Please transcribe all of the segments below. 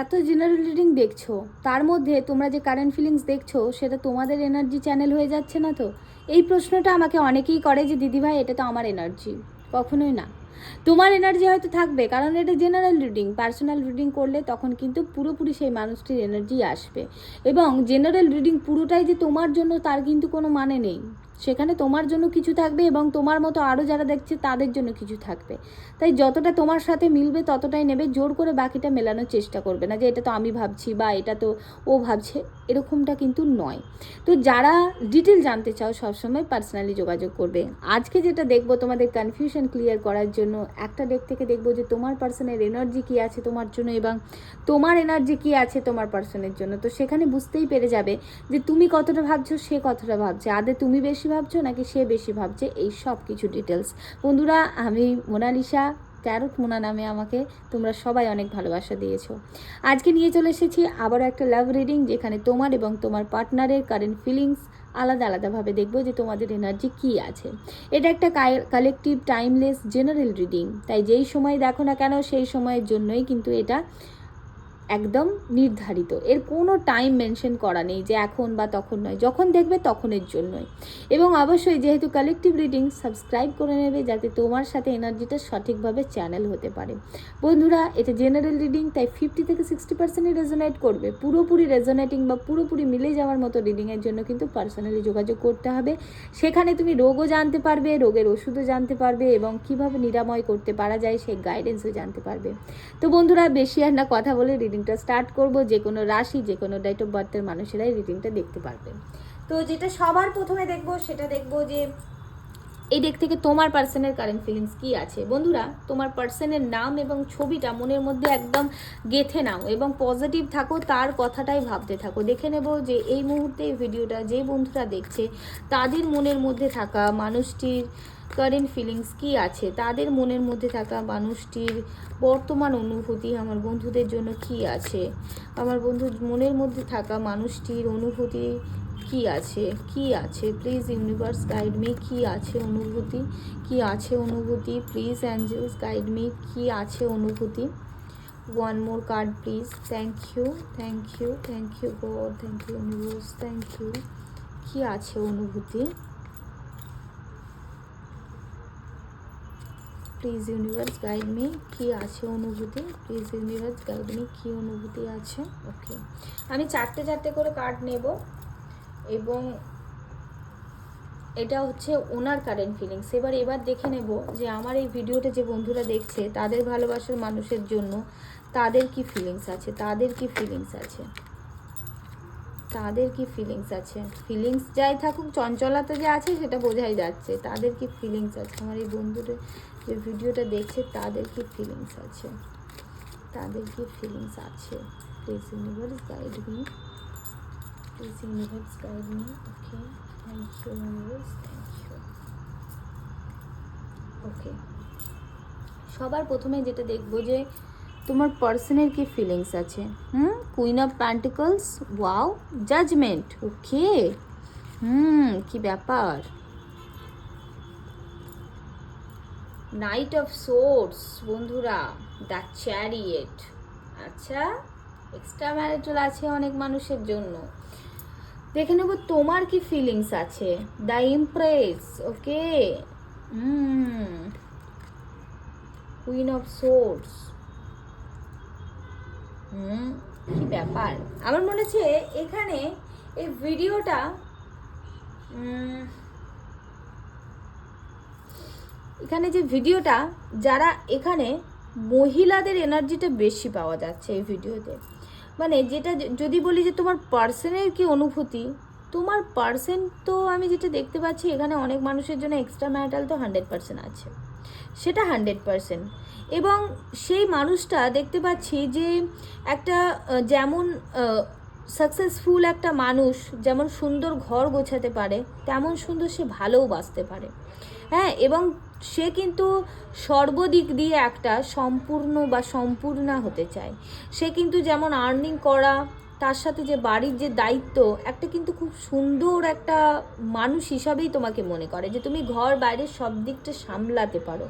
এত general reading দেখছ, তার মধ্যে তোমরা যে কারেন্ট ফিলিংস দেখছ, সেটা তোমাদের এনার্জি চ্যানেল হয়ে যাচ্ছে না তো? এই প্রশ্নটা আমাকে অনেকেই করে যে, দিদিভাই, এটা তো আমার এনার্জি কখনোই না। তোমার এনার্জি হয়তো থাকবে, কারণ এটা জেনারেল রিডিং পার্সোনাল রিডিং করলে তখন কিন্তু পুরোপুরি সেই মানুষটির এনার্জি আসবে। এবং জেনারেল রিডিং পুরোটাই যে তোমার জন্য তার কিন্তু কোনো মানে নেই। সেখানে তোমার জন্য কিছু থাকবে এবং তোমার মতো আরও যারা দেখছে তাদের জন্য কিছু থাকবে। তাই যতটা তোমার সাথে মিলবে ততটাই নেবে, জোর করে বাকিটা মেলানোর চেষ্টা করবে না যে এটা তো আমি ভাবছি বা এটা তো ও ভাবছে, এরকমটা কিন্তু নয়। তো যারা ডিটেল জানতে চাও সবসময় পার্সোনালি যোগাযোগ করবে। আজকে যেটা দেখব তোমাদের কনফিউশন ক্লিয়ার করার জন্য একটা ডেক থেকে দেখব যে তোমার পার্সনের এনার্জি কী আছে তোমার জন্য এবং তোমার এনার্জি কী আছে তোমার পার্সনের জন্য। তো সেখানে বুঝতেই পেরে যাবে যে তুমি কতটা ভাবছ, সে কতটা ভাবছে। আদে তুমি বেশি ভাবছ নাকি সে বেশি ভাবছে? এই সব কিছু ডিটেলস বন্ধুরা, আমি মোনালিসা ট্যারোট মোনা নামে আমাকে তোমরা সবাই অনেক ভালোবাসা দিয়েছ। আজকে নিয়ে চলে এসেছি আবারও একটা লাভ রিডিং যেখানে তোমার এবং তোমার পার্টনারের কারেন্ট ফিলিংস আলাদা আলাদাভাবে দেখব যে তোমাদের এনার্জি কি আছে। এটা একটা কালেকটিভ টাইমলেস জেনারেল রিডিং তাই যেই সময় দেখো না কেন, সেই সময়ের জন্যই কিন্তু এটা একদম নির্ধারিত। এর কোনো টাইম মেনশন করা নেই যে এখন বা তখন নয়। যখন দেখবে তখনের জন্যই। এবং অবশ্যই যেহেতু কালেকটিভ রিডিং সাবস্ক্রাইব করে নেবে যাতে তোমার সাথে এনার্জিটা সঠিকভাবে চ্যানেল হতে পারে। বন্ধুরা, এটা জেনারেল রিডিং তাই ফিফটি থেকে সিক্সটি পার্সেন্টই রেজোনেট করবে। পুরোপুরি রেজোনেটিং বা পুরোপুরি মিলে যাওয়ার মতো রিডিংয়ের জন্য কিন্তু পার্সোনালি যোগাযোগ করতে হবে। সেখানে তুমি রোগও জানতে পারবে, রোগের ওষুধও জানতে পারবে এবং কীভাবে নিরাময় করতে পারা যায় সেই গাইডেন্সও জানতে পারবে। তো বন্ধুরা, বেশি আর না কথা বলে রিডিংটা স্টার্ট করব, যে কোনো রাশি, যে কোনো ডেট অফ বার্থের মানুষেরাই রিডিংটা দেখতে পারবে। তো যেটা সবার প্রথমে দেখব, সেটা দেখব যে এই ডেক থেকে তোমার পার্সনের কারেন্ট ফিলিংস কি আছে? বন্ধুরা, তোমার পার্সনের নাম এবং ছবিটা মনের মধ্যে একদম গেথে নাও এবং পজিটিভ থাকো, তার কথাটাই ভাবতে থাকো। দেখে নেব যে এই মুহূর্তে এই ভিডিওটা যে বন্ধুরা দেখছে, তাদের মনের মধ্যে থাকা মানুষটির কারেন্ট ফিলিংস কি আছে? তাদের মনের মধ্যে থাকা মানুষটির বর্তমান অনুভূতি আমার বন্ধুদের জন্য কি আছে? আমার বন্ধুর মনের মধ্যে থাকা মানুষটির অনুভূতি কি আছে? কি আছে? প্লিজ ইউনিভার্স গাইড মি কি আছে অনুভূতি? কি আছে অনুভূতি? প্লিজ অ্যাঞ্জেলস গাইড মি কি আছে অনুভূতি? One more card please thank you thank you thank you god thank you universe thank you কি আছে অনুভূতি? প্লিজ ইউনিভার্স গাইড মি কি আছে অনুভূতি? প্লিজ ইউনিভার্স গাইড মি কি অনুভূতি আছে? ওকে আমি চারটে চারটে করে কার্ড নেব। এবং এটা হচ্ছে ওনার কারেন্ট ফিলিংস এবার এবার দেখে নেব যে আমার এই ভিডিওটা যে বন্ধুরা দেখছে, তাদের ভালোবাসার মানুষের জন্য তাদের কি ফিলিংস আছে? তাদের কি ফিলিংস আছে? তাদের কি ফিলিংস আছে? ফিলিংস যাই থাকুক, চঞ্চলতা যে আছে সেটা বোঝাই যাচ্ছে। তাদের কি ফিলিংস আছে? আমার এই বন্ধুদের যে ভিডিওটা দেখছে, তাদের কি ফিলিংস আছে? তাদের কি ফিলিংস আছে? Please universe guide me please universe guide me okay thank you universe thank you okay সবার প্রথমে যেটা দেখব যে তোমার পার্সনের কি ফিলিংস আছে? হুম? Queen of pentacles wow judgement okay hmm, কি ব্যাপার? নাইট অফ সোর্স বন্ধুরা দ্য চ্যারিয়েট আচ্ছা এক্সট্রা ম্যারিটাল আছে অনেক মানুষের জন্য। দেখে নেব তোমার কি ফিলিংস আছে। The empress okay queen of swords hmm কি ব্যাপার? আমার মনে হচ্ছে এখানে এই ভিডিওটা এখানে যে ভিডিওটা, যারা এখানে মহিলাদের এনার্জিটা বেশি পাওয়া যাচ্ছে এই ভিডিওতে। মানে যেটা যদি বলি যে তোমার পার্সনের কি অনুভূতি? তোমার পার্সেন তো আমি যেটা দেখতে পাচ্ছি, এখানে অনেক মানুষের জন্য এক্সট্রা ম্যারিটাল তো হান্ড্রেড পার্সেন্ট আছে। সেটা হান্ড্রেড পার্সেন্ট এবং সেই মানুষটা দেখতে পাচ্ছি যে একটা যেমন সাকসেসফুল একটা মানুষ যেমন সুন্দর ঘর গোছাতে পারে, তেমন সুন্দর সে ভালোও বাঁচতে পারে। হ্যাঁ এবং সে কিন্তু সর্বদিক দিয়ে একটা সম্পূর্ণ বা সম্পূর্ণা হতে চায়। সে কিন্তু যেমন আর্নিং করা, তার সাথে যে বাড়ির যে দায়িত্ব, একটা কিন্তু খুব সুন্দর একটা মানুষ হিসাবেই তোমাকে মনে করে যে তুমি ঘর বাইরের সব দিকটা সামলাতে পারো।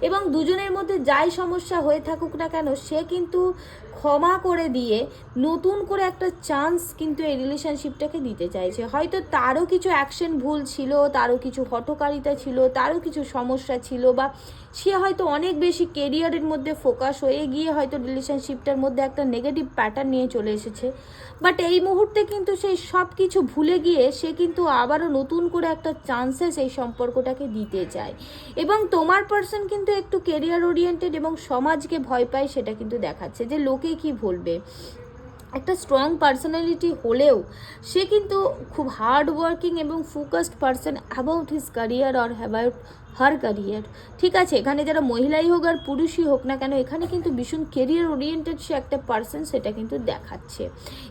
এবং দুজনের মধ্যে যাই সমস্যা হয়ে থাকুক না কেন, সে কিন্তু ক্ষমা করে দিয়ে নতুন করে একটা চান্স কিন্তু এই রিলেশনশিপটাকে দিতে চাইছে। হয়তো তারও কিছু অ্যাকশন ভুল ছিল, তারও কিছু হটকারিতা ছিল, তারও কিছু সমস্যা ছিল বা সে হয়তো অনেক বেশি কেরিয়ারের মধ্যে ফোকাস হয়ে গিয়ে হয়তো রিলেশনশিপটার মধ্যে একটা নেগেটিভ প্যাটার্ন নিয়ে চলে এসেছে। বাট এই মুহূর্তে কিন্তু সেই সব কিছু ভুলে গিয়ে সে কিন্তু আবারও নতুন করে একটা চান্সেস এই সম্পর্কটাকে দিতে চায়। এবং তোমার পার্সন কিন্তু একটু কেরিয়ার ওরিয়েন্টেড এবং সমাজকে ভয় পায় সেটা কিন্তু দেখাচ্ছে। যে লোকে কি বলবে একটা স্ট্রং পার্সোনালিটি হলেও সে কিন্তু খুব হার্ড ওয়ার্কিং এবং focused person about his career or about her career ঠিক আছে, এখানে যারা মহিলাই হোক আর পুরুষই হোক না কেন, এখানে কিন্তু ভীষণ কেরিয়ার ওরিয়েন্টেড সে একটা পার্সন সেটা কিন্তু দেখাচ্ছে।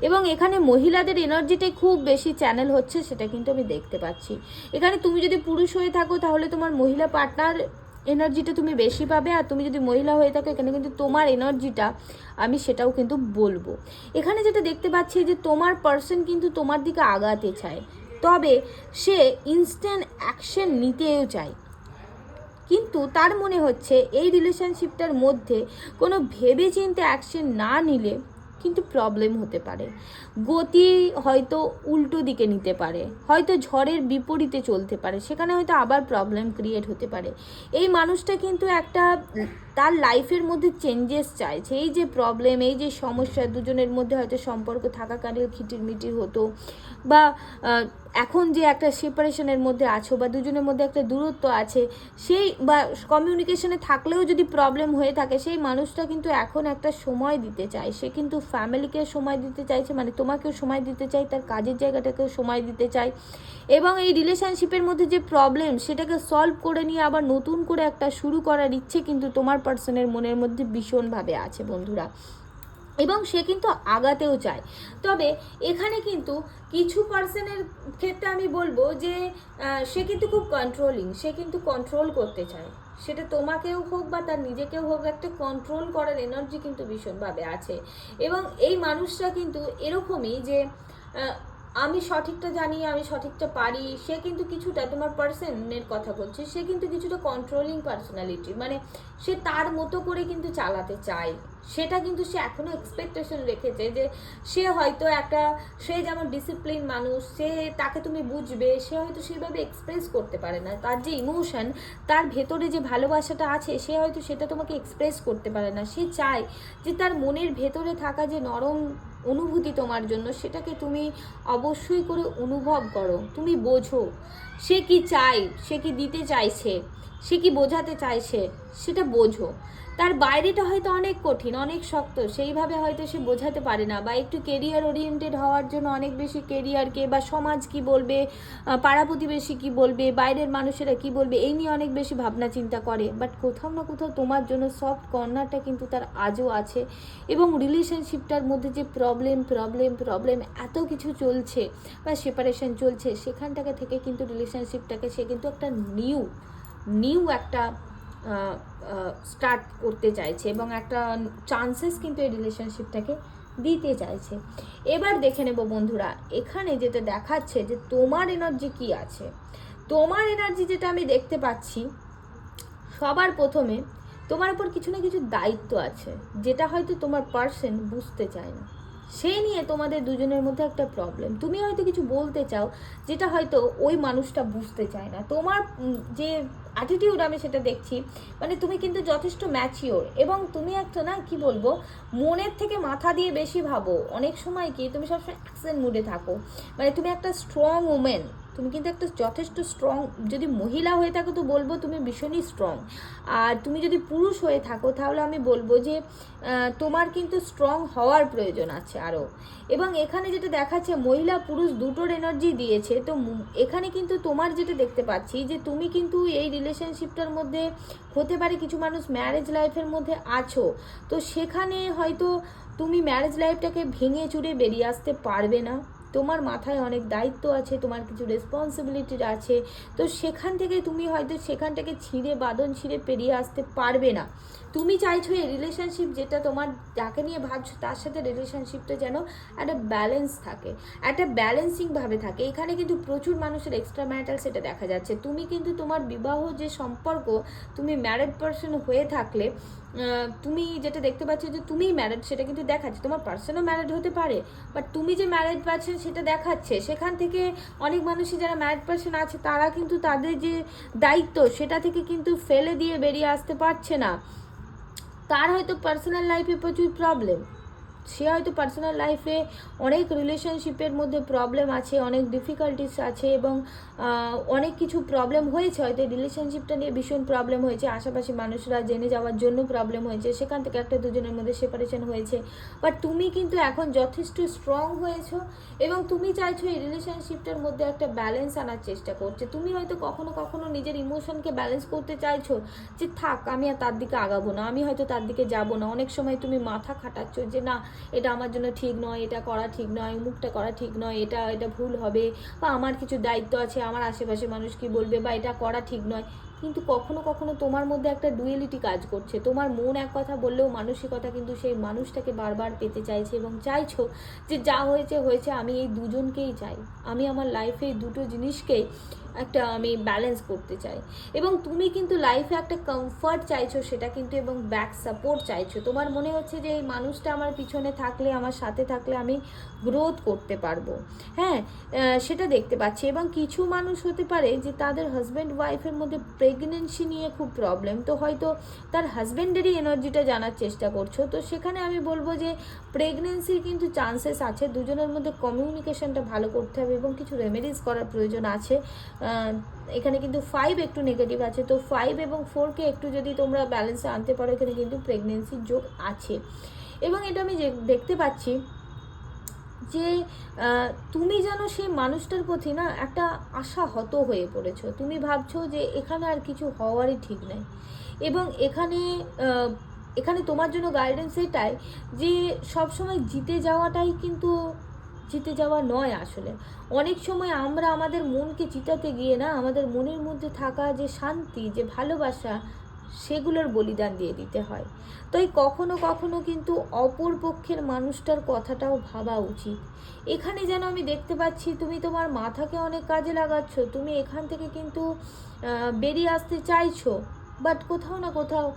এবং এখানে মহিলাদের এনার্জিটাই খুব বেশি চ্যানেল হচ্ছে, সেটা কিন্তু আমি দেখতে পাচ্ছি। এখানে তুমি যদি পুরুষ হয়ে থাকো, তাহলে তোমার মহিলা পার্টনার এনার্জিটা তুমি বেশি পাবে আর তুমি যদি মহিলা হয়ে থাকো, এখানে কিন্তু তোমার এনার্জিটা আমি সেটাও কিন্তু বলব। এখানে যেটা দেখতে পাচ্ছি যে তোমার পার্সন কিন্তু তোমার দিকে আগাতে চায়। তবে সে ইনস্ট্যান্ট অ্যাকশন নিতেও চায়। কিন্তু তার মনে হচ্ছে এই রিলেশনশিপটার মধ্যে কোনো ভেবে চিন্তে অ্যাকশন না নিলে কিন্তু প্রবলেম হতে পারে। গতি হয়তো উল্টো দিকে নিতে পারে, হয়তো ঝড়ের বিপরীতে চলতে পারে, সেখানে হয়তো আবার প্রবলেম ক্রিয়েট হতে পারে। এই মানুষটা কিন্তু একটা, তার লাইফের মধ্যে চেঞ্জেস চাইছে। এই যে প্রবলেম এই যে সমস্যা, দুজনের মধ্যে হয়তো সম্পর্ক থাকাকালীন খিটির মিটির হতো বা এখন যে একটা সেপারেশনের মধ্যে আছো বা দুজনের মধ্যে একটা দূরত্ব আছে, সেই বা কমিউনিকেশনে থাকলেও যদি প্রবলেম হয়ে থাকে, সেই মানুষটা কিন্তু এখন একটা সময় দিতে চায়। সে কিন্তু ফ্যামিলিকে সময় দিতে চাইছে মানে তোমাকেও সময় দিতে চাই তার কাজের জায়গাটাকেও সময় দিতে চায়। এবং এই রিলেশনশিপের মধ্যে যে প্রবলেম সেটাকে সলভ করে নিয়ে আবার নতুন করে একটা শুরু করার ইচ্ছে কিন্তু তোমার পার্সনের মনের মধ্যে ভীষণভাবে আছে, বন্ধুরা। এবং সে কিন্তু আগাতেও চায়। তবে এখানে কিন্তু কিছু পার্সনের ক্ষেত্রে আমি বলব যে সে কিন্তু খুব কন্ট্রোলিং সে কিন্তু কন্ট্রোল করতে চায়। সেটা তোমাকেও হোক বা তার নিজেকেও হোক, একটা কন্ট্রোল করার এনার্জি কিন্তু ভীষণভাবে আছে। এবং এই মানুষরা কিন্তু এরকমই যে আমি সঠিকটা জানি, আমি সঠিকটা পারি, সে কিন্তু কিছুটা, তোমার পার্সনের কথা বলছে, সে কিন্তু কিছুটা কন্ট্রোলিং পার্সোনালিটি মানে সে তার মতো করে কিন্তু চালাতে চায়। সেটা কিন্তু সে এখনও এক্সপেকটেশন রেখেছে যে সে হয়তো একটা, সে যেমন ডিসিপ্লিন মানুষ, সে তাকে তুমি বুঝবে, সে হয়তো সেভাবে এক্সপ্রেস করতে পারে না। তার যে ইমোশন তার ভেতরে যে ভালোবাসাটা আছে, সে হয়তো সেটা তোমাকে এক্সপ্রেস করতে পারে না। সে চায় যে তার মনের ভেতরে থাকা যে নরম অনুভূতি তোমার জন্য, সেটাকে তুমি অবশ্যই করে অনুভব করো। তুমি বোঝো, সে কি চাই সে কি দিতে চাইছে, সে কি বোঝাতে চাইছে, সেটা বোঝো। তার বাইরেটা হয়তো অনেক কঠিন, অনেক শক্ত, সেইভাবে হয়তো সে বোঝাতে পারে না বা একটু কেরিয়ার ওরিয়েন্টেড হওয়ার জন্য অনেক বেশি কেরিয়ারকে বা সমাজ কি বলবে পাড়া প্রতিবেশী কি বলবে, বাইরের মানুষেরা কি বলবে, এই নিয়ে অনেক বেশি ভাবনা চিন্তা করে। বাট কোথাও না কোথাও তোমার জন্য সফট কর্নারটা কিন্তু তার আজও আছে এবং রিলেশনশিপটার মধ্যে যে প্রবলেম প্রবলেম প্রবলেম এত কিছু চলছে বা সেপারেশন চলছে, সেখানটাকে থেকে কিন্তু রিলেশনশিপটাকে সে কিন্তু একটা নিউ নিউ একটা স্টার্ট করতে চাইছে এবং একটা চান্সেস কিন্তু এই রিলেশনশিপটাকে দিতে চাইছে। এবার দেখে নেব বন্ধুরা, এখানে যেটা দেখাচ্ছে যে তোমার এনার্জি কি আছে? তোমার এনার্জি যেটা আমি দেখতে পাচ্ছি, সবার প্রথমে তোমার উপর কিছু না কিছু দায়িত্ব আছে, যেটা হয়তো তোমার পার্সন বুঝতে চায় না। সেই নিয়ে তোমাদের দুজনের মধ্যে একটা প্রবলেম তুমি হয়তো কিছু বলতে চাও যেটা হয়তো ওই মানুষটা বুঝতে চায় না। তোমার যে অ্যাটিটিউড আমি সেটা দেখছি মানে তুমি কিন্তু যথেষ্ট ম্যাচিওর এবং তুমি একটা না, কি বলব, মনের থেকে মাথা দিয়ে বেশি ভাবো। অনেক সময় কি, তুমি সবসময় অ্যাকশন মুডে থাকো। মানে তুমি একটা স্ট্রং ওমেন তুমি কিন্তু একটা যথেষ্ট স্ট্রং যদি মহিলা হয়ে থাকো তো বলব তুমি ভীষণই স্ট্রং আর তুমি যদি পুরুষ হয়ে থাকো তাহলে আমি বলব যে তোমার কিন্তু স্ট্রং হওয়ার প্রয়োজন আছে আরও এবং এখানে যেটা দেখাচ্ছে, মহিলা পুরুষ দুটোর এনার্জি দিয়েছে, তো এখানে কিন্তু তোমার যেটা দেখতে পাচ্ছি যে তুমি কিন্তু এই রিলেশনশিপটার মধ্যে, হতে পারে কিছু মানুষ ম্যারেজ লাইফের মধ্যে আছো, তো সেখানে হয়তো তুমি ম্যারেজ লাইফটাকে ভেঙে চুরে বেরিয়ে আসতে পারবে না। তোমার মাথায় অনেক দায়িত্ব আছে, তোমার কিছু রেসপন্সিবিলিটি আছে, তো সেখান থেকে তুমি হয়তো সেখানটাকে ছিঁড়ে, বাঁধন ছিঁড়ে পেরিয়ে আসতে পারবে না। তুমি চাইছো এই রিলেশনশিপ যেটা তোমার, যাকে নিয়ে ভাবছ তার সাথে রিলেশনশিপটা যেন একটা ব্যালেন্স থাকে, একটা ব্যালেন্সিংভাবে থাকে। এখানে কিন্তু প্রচুর মানুষের এক্সট্রা ম্যাটার সেটা দেখা যাচ্ছে। তুমি কিন্তু তোমার বিবাহ যে সম্পর্ক, তুমি ম্যারেড পার্সন হয়ে থাকলে তুমি যেটা দেখতে পাচ্ছ যে তুমি ম্যারেড সেটা কিন্তু দেখাচ্ছে। তোমার পার্সোনাল ম্যারেড হতে পারে বাট তুমি যে ম্যারেড পার্সন সেটা দেখাচ্ছে। সেখান থেকে অনেক মানুষই যারা ম্যারেড পার্সন আছে, তারা কিন্তু তাদের যে দায়িত্ব, সেটা থেকে কিন্তু ফেলে দিয়ে বেরিয়ে আসতে পারছে না। তার হয়তো পার্সোনাল লাইফে প্রচুর প্রবলেম সে হয়তো পার্সোনাল লাইফে অনেক রিলেশনশিপের মধ্যে প্রবলেম আছে, অনেক ডিফিকাল্টিস আছে এবং অনেক কিছু প্রবলেম হয়েছে। হয়তো রিলেশনশিপটা নিয়ে ভীষণ প্রবলেম হয়েছে। আশেপাশে মানুষরা জেনে যাওয়ার জন্য প্রবলেম হয়েছে। সেখান থেকে একটা দুজনের মধ্যে সেপারেশন হয়েছে। বাট তুমি কিন্তু এখন যথেষ্ট স্ট্রং হয়েছো এবং তুমি চাইছো এই রিলেশনশিপটার মধ্যে একটা ব্যালেন্স আনার চেষ্টা করছে তুমি হয়তো কখনো কখনো নিজের ইমোশনকে ব্যালেন্স করতে চাইছো যে, থাক, আমি আর তার দিকে আগাবো না। আমি হয়তো তার দিকে যাব না। অনেক সময় তুমি মাথা খাটাচ্ছ যে, না এটা আমার জন্য ঠিক নয়, এটা করা ঠিক নয়, মুখটা করা ঠিক নয়, এটা এটা ভুল হবে, বা আমার কিছু দায়িত্ব আছে, আমার আশেপাশে মানুষ কি বলবে, বা এটা করা ঠিক নয়। কিন্তু কখনো কখনো তোমার মধ্যে একটা ডুয়েলিটি কাজ করছে। তোমার মন এক কথা বললেও মানসিকতা কিন্তু সেই মানুষটাকে বারবার পেতে চাইছে এবং চাইছো যে যা হয়েছে হয়েছে, আমি এই দুজনকেই চাই। আমি আমার লাইফে এই দুটো জিনিসকেই একটা আমি ব্যালেন্স করতে চাই। এবং তুমি কিন্তু লাইফে একটা কমফর্ট চাইছো, সেটা কিন্তু এবং ব্যাক সাপোর্ট চাইছো। তোমার মনে হচ্ছে যে এই মানুষটা আমার পিছনে থাকলে, আমার সাথে থাকলে আমি গ্রোথ করতে পারব। হ্যাঁ সেটা দেখতে পাচ্ছি। এবং কিছু মানুষ হতে পারে যে তাদের হাজব্যান্ড ওয়াইফের মধ্যে প্রেগনেন্সি নিয়ে খুব প্রবলেম তো হয়তো তার হাজব্যান্ডেরই এনার্জিটা জানার চেষ্টা করছ। তো সেখানে আমি বলব যে প্রেগনেন্সির কিন্তু চান্সেস আছে। দুজনের মধ্যে কমিউনিকেশনটা ভালো করতে হবে এবং কিছু রেমেডিস করার প্রয়োজন আছে। এখানে কিন্তু ফাইভ একটু নেগেটিভ আছে। তো ফাইভ এবং ফোরকে একটু যদি তোমরা ব্যালেন্সে আনতে পারো, এখানে কিন্তু প্রেগনেন্সির যোগ আছে। এবং এটা আমি দেখতে পাচ্ছি যে তুমি যেন সেই মানুষটার প্রতি না একটা আশা হত হয়ে পড়েছো। তুমি ভাবছ যে এখানে আর কিছু হওয়ারই ঠিক নেই। এবং এখানে এখানে তোমার জন্য গাইডেন্স এটাই যে সবসময় জিতে যাওয়াটাই কিন্তু, জিতে যাওয়া নয় আসলে। অনেক সময় আমরা আমাদের মনকে জিতাতে গিয়ে না আমাদের মনের মধ্যে থাকা যে শান্তি, যে ভালোবাসা সেগুলোর বলিদান দিয়ে দিতে হয়। তাই কখনো কখনো কিন্তু অপর পক্ষের মানুষটার কথাটাও ভাবা উচিত। এখানে যেন আমি দেখতে পাচ্ছি, তুমি তোমার মাথাকে অনেক কাজে লাগাচ্ছ, তুমি এখান থেকে কিন্তু বেরিয়ে আসতে চাইছো বাট কোথাও না কোথাও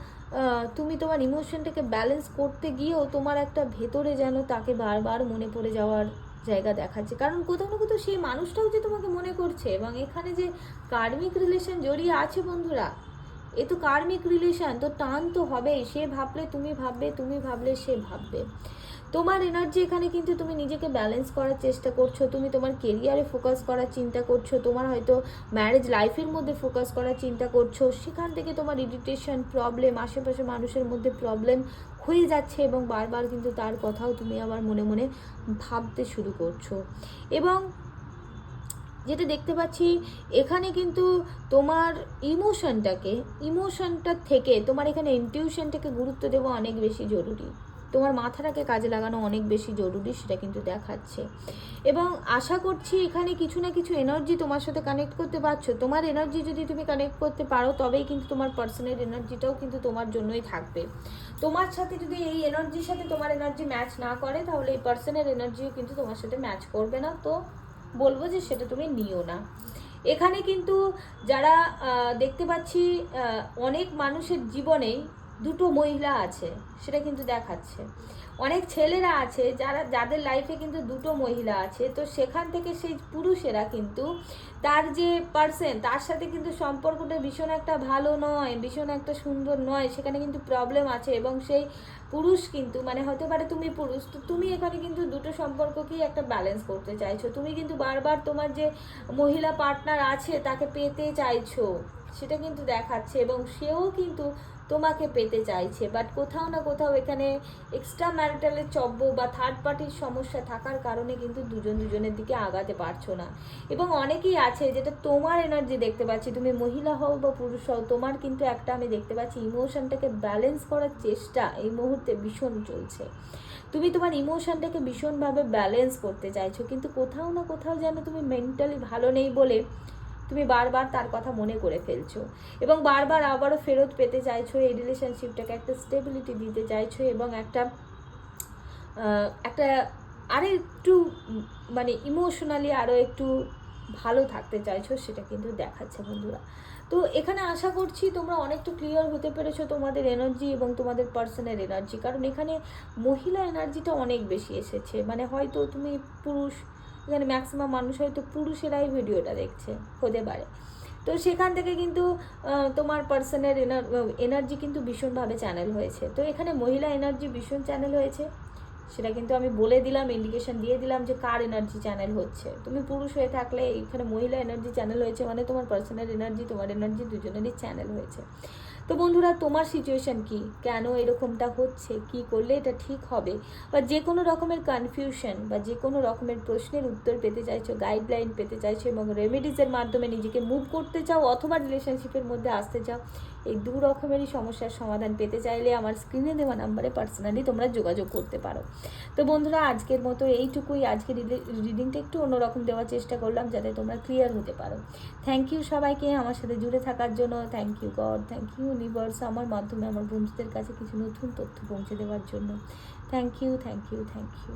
তুমি তোমার ইমোশনটাকে ব্যালেন্স করতে গিয়েও তোমার একটা ভেতরে যেন তাকে বারবার মনে পড়ে যাওয়ার জায়গা দেখাচ্ছে। কারণ কোথাও না কোথাও সেই মানুষটাও যে তোমাকে মনে করছে এবং এখানে যে কার্মিক রিলেশন জড়িয়ে আছে বন্ধুরা এ তো কার্মিক রিলেশন তো টান তো হবেই। সে ভাবলে তুমি ভাববে, তুমি ভাবলে সে ভাববে। তোমার এনার্জি এখানে কিন্তু তুমি নিজেকে ব্যালেন্স করার চেষ্টা করছ, তুমি তোমার কেরিয়ারে ফোকাস করার চিন্তা করছ, তোমার হয়তো ম্যারেজ লাইফের মধ্যে ফোকাস করার চিন্তা করছ, সেখান থেকে তোমার ইরিটেশন প্রবলেম আশেপাশে মানুষের মধ্যে প্রবলেম হয়ে যাচ্ছে এবং বারবার কিন্তু তার কথাও তুমি আবার মনে মনে ভাবতে শুরু করছ। এবং যেটা দেখতে পাচ্ছি, এখানে কিন্তু তোমার ইমোশনটাকে ইমোশনটার থেকে তোমার এখানে ইনটিউশনটাকে গুরুত্ব দেওয়া অনেক বেশি জরুরি। তোমার মাথাটাকে কাজে লাগানো অনেক বেশি জরুরি, সেটা কিন্তু দেখাচ্ছে। এবং আশা করছি এখানে কিছু না কিছু এনার্জি তোমার সাথে কানেক্ট করতে পারছ। তোমার এনার্জি যদি তুমি কানেক্ট করতে পারো, তবেই কিন্তু তোমার পার্সোনাল এনার্জিটাও কিন্তু তোমার জন্যই থাকবে। তোমার সাথে যদি এই এনার্জির সাথে তোমার এনার্জি ম্যাচ না করে, তাহলে এই পার্সনের এনার্জিও কিন্তু তোমার সাথে ম্যাচ করবে না। তো বলব যে সেটা তুমি নিও না। এখানে কিন্তু যারা দেখতে পাচ্ছি অনেক মানুষের জীবনেই দুটো মহিলা আছে, সেটা কিন্তু দেখাচ্ছে। অনেক ছেলেরা আছে যারা, যাদের লাইফে কিন্তু দুটো মহিলা আছে, তো সেখান থেকে সেই পুরুষেরা কিন্তু তার যে পার্সন তার সাথে কিন্তু সম্পর্কটা ভীষণ একটা ভালো নয়, ভীষণ একটা সুন্দর নয়, সেখানে কিন্তু প্রবলেম আছে এবং সেই পুরুষ কিন্তু মানে হতে পারে তুমি পুরুষ, তো তুমি এখানে কিন্তু দুটো সম্পর্ককেই একটা ব্যালেন্স করতে চাইছো। তুমি কিন্তু বারবার তোমার যে মহিলা পার্টনার আছে, তাকে পেতে চাইছো, সেটা কিন্তু দেখাচ্ছে এবং সেও কিন্তু তোমাকে পেতে চাইছে বাট কোথাও না কোথাও এখানে এক্সট্রা ম্যারিটালের চব্য বা থার্ড পার্টির সমস্যা থাকার কারণে কিন্তু দুজন দুজনের দিকে আগাতে পারছ না। এবং অনেকেই আছে যেটা তোমার এনার্জি দেখতে পাচ্ছি, তুমি মহিলা হও বা পুরুষ হও, তোমার কিন্তু একটা আমি দেখতে পাচ্ছি ইমোশনটাকে ব্যালেন্স করার চেষ্টা এই মুহূর্তে ভীষণ চলছে। তুমি তোমার ইমোশনটাকে ভীষণভাবে ব্যালেন্স করতে চাইছো, কিন্তু কোথাও না কোথাও যেন তুমি মেন্টালি ভালো নেই বলে তুমি বারবার তার কথা মনে করে ফেলছো এবং বারবার আবারও ফেরত পেতে চাইছো এই রিলেশনশিপটাকে একটা স্টেবিলিটি দিতে চাইছো এবং একটা একটা আরও একটু মানে ইমোশনালি আরও একটু ভালো থাকতে চাইছো সেটা কিন্তু দেখাচ্ছে বন্ধুরা। তো এখানে আশা করছি তোমরা অনেকটা ক্লিয়ার হতে পেরেছ তোমাদের এনার্জি এবং তোমাদের পার্সনের এনার্জি কারণ এখানে মহিলা এনার্জিটা অনেক বেশি এসেছে। মানে হয়তো তুমি পুরুষ এখানে ম্যাক্সিমাম মানুষ হয়তো পুরুষেরাই ভিডিওটা দেখছে, হতে পারে। তো সেখান থেকে কিন্তু তোমার পার্সনের এনার্জি কিন্তু ভীষণভাবে চ্যানেল হয়েছে। তো এখানে মহিলা এনার্জি ভীষণ চ্যানেল হয়েছে। সেটা কিন্তু আমি বলে দিলাম ইন্ডিকেশন দিয়ে দিলাম যে কার এনার্জি চ্যানেল হচ্ছে। তুমি পুরুষ হয়ে থাকলে এখানে মহিলা এনার্জি চ্যানেল হয়েছে মানে তোমার পার্সোনাল এনার্জি তোমার এনার্জি দুজনেরই চ্যানেল হয়েছে। তো বন্ধুরা, তোমার সিচুয়েশান কি? কেন এরকমটা হচ্ছে? কি করলে এটা ঠিক হবে? বা যে কোনো রকমের কনফিউশন বা যে কোনো রকমের প্রশ্নের উত্তর পেতে চাইছো গাইডলাইন পেতে চাইছো এবং রেমেডিজের মাধ্যমে নিজেকে মুভ করতে চাও অথবা রিলেশনশিপের মধ্যে আসতে চাও এই দু রকমেরই সমস্যার সমাধান পেতে চাইলে আমার স্ক্রিনে দেওয়া নাম্বারে পার্সোনালি তোমরা যোগাযোগ করতে পারো। তো বন্ধুরা, আজকের মতো এইটুকুই। আজকে রিডিংটা একটু অন্যরকম দেওয়ার চেষ্টা করলাম যাতে তোমরা ক্লিয়ার হতে পারো। থ্যাংক ইউ সবাইকে আমার সাথে জুড়ে থাকার জন্য। Thank you God thank you universe আমার মাধ্যমে আমার বন্ধুদের কাছে কিছু নতুন তথ্য পৌঁছে দেওয়ার জন্য। Thank you thank you thank you